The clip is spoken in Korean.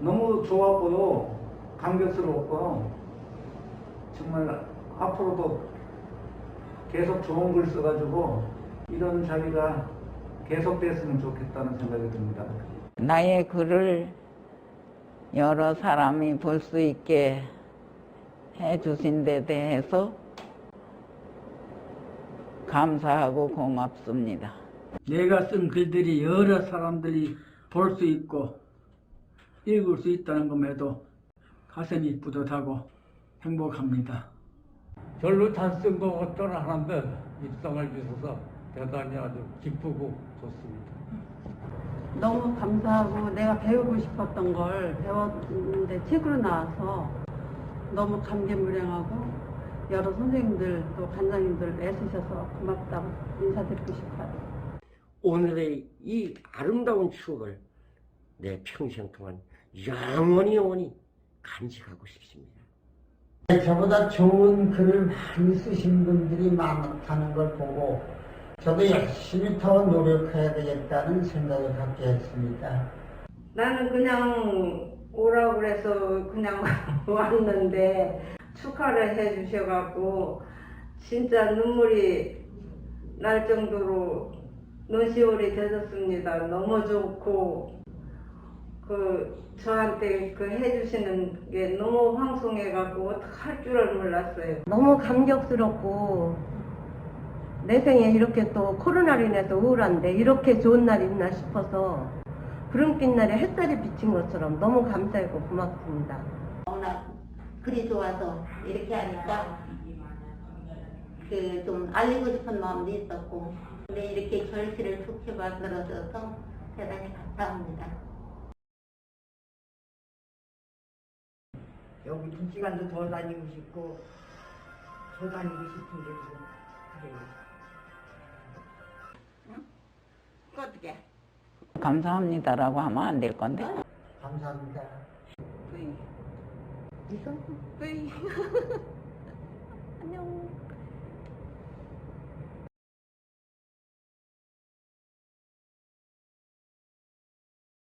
너무 좋았고요. 감격스러웠고요. 정말 앞으로도 계속 좋은 글 써가지고 이런 자리가 계속됐으면 좋겠다는 생각이 듭니다. 나의 글을 여러 사람이 볼 수 있게 해주신 데 대해서 감사하고 고맙습니다. 내가 쓴 글들이 여러 사람들이 볼 수 있고 읽을 수 있다는 것에도 가슴이 뿌듯하고 행복합니다. 쓴것 같던 하나인데 입상을 주셔서 대단히 아주 기쁘고 좋습니다. 너무 감사하고 내가 배우고 싶었던 걸 배웠는데 책으로 나와서 너무 감개무량하고 여러 선생님들 또 관장님들 애쓰셔서 고맙다고 인사드리고 싶어요. 오늘의 이 아름다운 추억을 내 평생 동안 영원히 영원히 간직하고 싶습니다. 저보다 좋은 글을 많이 쓰신 분들이 많다는 걸 보고 저도 열심히 더 노력해야 되겠다는 생각을 갖게 했습니다. 나는 그냥 오라고 그래서 그냥 왔는데 축하를 해 주셔갖고 진짜 눈물이 날 정도로 눈시울이 되졌습니다. 너무 좋고 그 저한테 그 해주시는 게 너무 황송해갖고 어떻게 할 줄을 몰랐어요. 너무 감격스럽고 내 생에 이렇게 또 코로나로 인해서 우울한데 이렇게 좋은 날이 있나 싶어서 구름빛 날에 햇살이 비친 것처럼 너무 감사하고 고맙습니다. 워낙 글이 좋아서 이렇게 하니까 그 좀 알리고 싶은 마음도 있었고 근데 이렇게 결실을 좋게 만들어줘서 대단히 감사합니다. 여기 두 시간도 더 다니고 싶고 더 다니고 싶은 게 좀 그래요. 어떻게? 감사합니다라고 하면 안 될 건데. 감사합니다. 안녕.